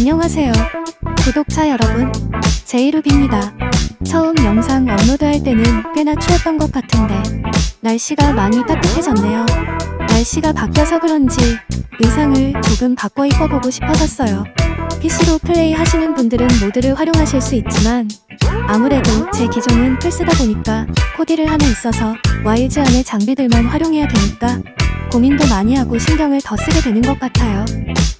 안녕하세요. 구독자 여러분, 제이룹입니다. 처음 영상 업로드 할 때는 꽤나 추웠던 것 같은데 날씨가 많이 따뜻해졌네요. 날씨가 바뀌어서 그런지 의상을 조금 바꿔 입어보고 싶어졌어요. PC로 플레이 하시는 분들은 모드를 활용하실 수 있지만 아무래도 제 기종은 플스다 보니까 코디를 함에 있어서 와일즈 안의 장비들만 활용해야 되니까 고민도 많이 하고 신경을 더 쓰게 되는 것 같아요.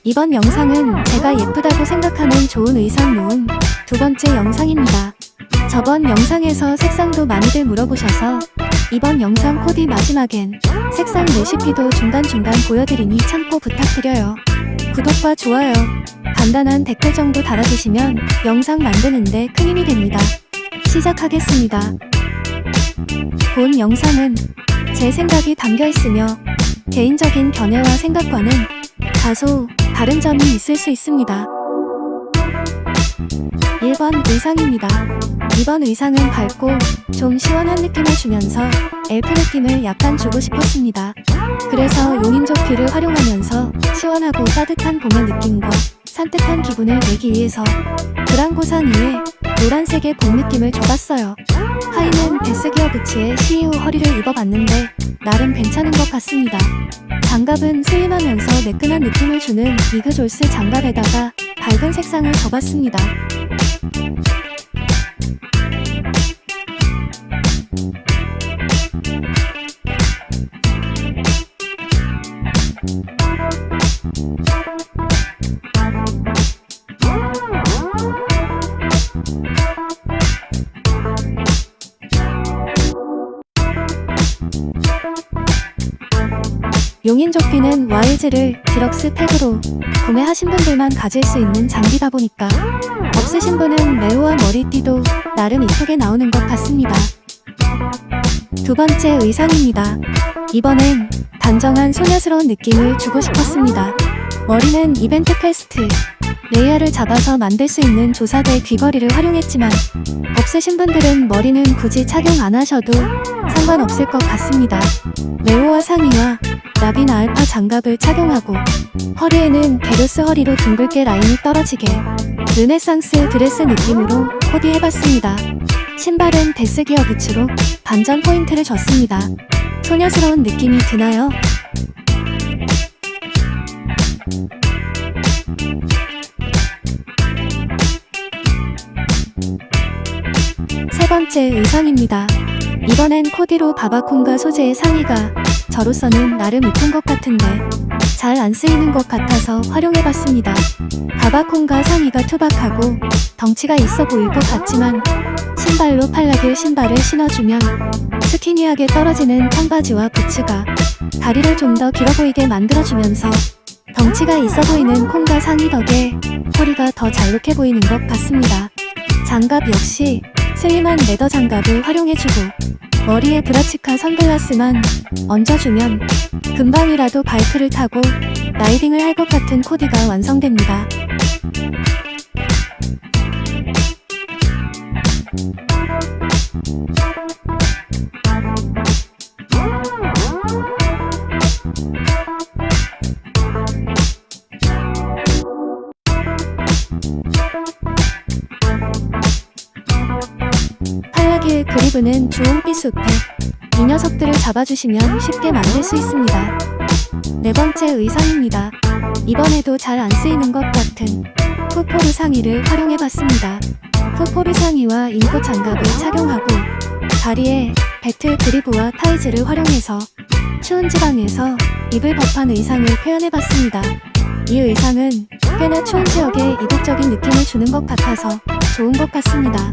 이번 영상은 제가 예쁘다고 생각하는 좋은 의상 모음 두 번째 영상입니다. 저번 영상에서 색상도 많이들 물어보셔서 이번 영상 코디 마지막엔 색상 레시피도 중간중간 보여드리니 참고 부탁드려요. 구독과 좋아요, 간단한 댓글 정도 달아주시면 영상 만드는데 큰 힘이 됩니다. 시작하겠습니다. 본 영상은 제 생각이 담겨 있으며 개인적인 견해와 생각과는 다소 다른 점이 있을 수 있습니다. 1번 의상입니다. 이번 의상은 밝고 좀 시원한 느낌을 주면서 엘프 느낌을 약간 주고 싶었습니다. 그래서 용인족 뷰를 활용하면서 시원하고 따뜻한 봄의 느낌과 산뜻한 기분을 내기 위해서 브랑고산 위에 노란색의 봄 느낌을 줘봤어요. 하의는 데스기어 부츠에 CEO 허리를 입어봤는데 나름 괜찮은 것 같습니다. 장갑은 슬림하면서 매끈한 느낌을 주는 미그 졸스 장갑에다가 밝은 색상을 줘봤습니다. 용인 조끼는 와일즈를 디럭스 팩으로 구매하신 분들만 가질 수 있는 장비다 보니까 없으신 분은 레오와 머리띠도 나름 이쁘게 나오는 것 같습니다. 두 번째 의상입니다. 이번엔 단정한 소녀스러운 느낌을 주고 싶었습니다. 머리는 이벤트 퀘스트, 레이어를 잡아서 만들 수 있는 조사대 귀걸이를 활용했지만 없으신 분들은 머리는 굳이 착용 안 하셔도 상관없을 것 같습니다. 레오와 상의와 라빈 알파 장갑을 착용하고 허리에는 베르스 허리로 둥글게 라인이 떨어지게 르네상스 드레스 느낌으로 코디해봤습니다. 신발은 데스기어 부츠로 반전 포인트를 줬습니다. 소녀스러운 느낌이 드나요? 세 번째 의상입니다. 이번엔 코디로 바바콩과 소재의 상의가 저로서는 나름 이쁜 것 같은데 잘 안 쓰이는 것 같아서 활용해봤습니다. 바바콩과 상의가 투박하고 덩치가 있어 보일 것 같지만 신발로 팔라길 신발을 신어주면 스키니하게 떨어지는 청바지와 부츠가 다리를 좀 더 길어 보이게 만들어주면서 덩치가 있어 보이는 콩과 상의 덕에 허리가 더 잘록해 보이는 것 같습니다. 장갑 역시 슬림한 레더 장갑을 활용해주고 머리에 브라치카 선글라스만 얹어주면 금방이라도 바이크를 타고 라이딩을 할 것 같은 코디가 완성됩니다. 팔라길 그리브는 주홍빛 숲에 이 녀석들을 잡아주시면 쉽게 만들 수 있습니다. 네 번째 의상입니다. 이번에도 잘 안 쓰이는 것 같은 푸포르 상의를 활용해봤습니다. 푸포르 상의와 인코 장갑을 착용하고 다리에 배틀 그리브와 타이즈를 활용해서 추운 지방에서 입을 법한 의상을 표현해봤습니다. 이 의상은 꽤나 추운 지역에 이국적인 느낌을 주는 것 같아서 좋은 것 같습니다.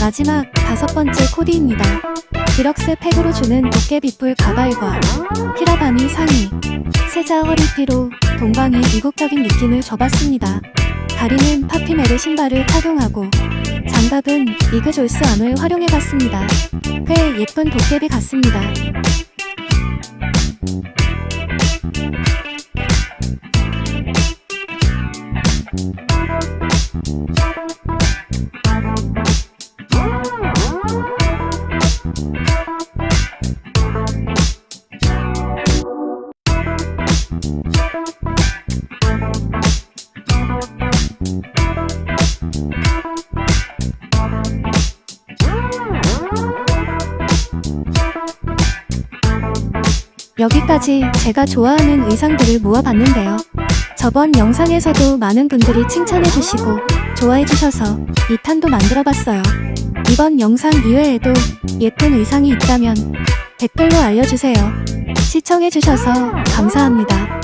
마지막 다섯 번째 코디입니다. 디럭스 팩으로 주는 도깨비풀 가발과 히라바니 상의, 세자 허리피로 동방의 이국적인 느낌을 줘봤습니다. 다리는 파피메르 신발을 착용하고 장갑은 이그졸스 암을 활용해봤습니다. 꽤 예쁜 도깨비 같습니다. 여기까지 제가 좋아하는 의상들을 모아봤는데요. 저번 영상에서도 많은 분들이 칭찬해주시고 좋아해주셔서 2탄도 만들어봤어요. 이번 영상 이외에도 예쁜 의상이 있다면 댓글로 알려주세요. 시청해주셔서 감사합니다.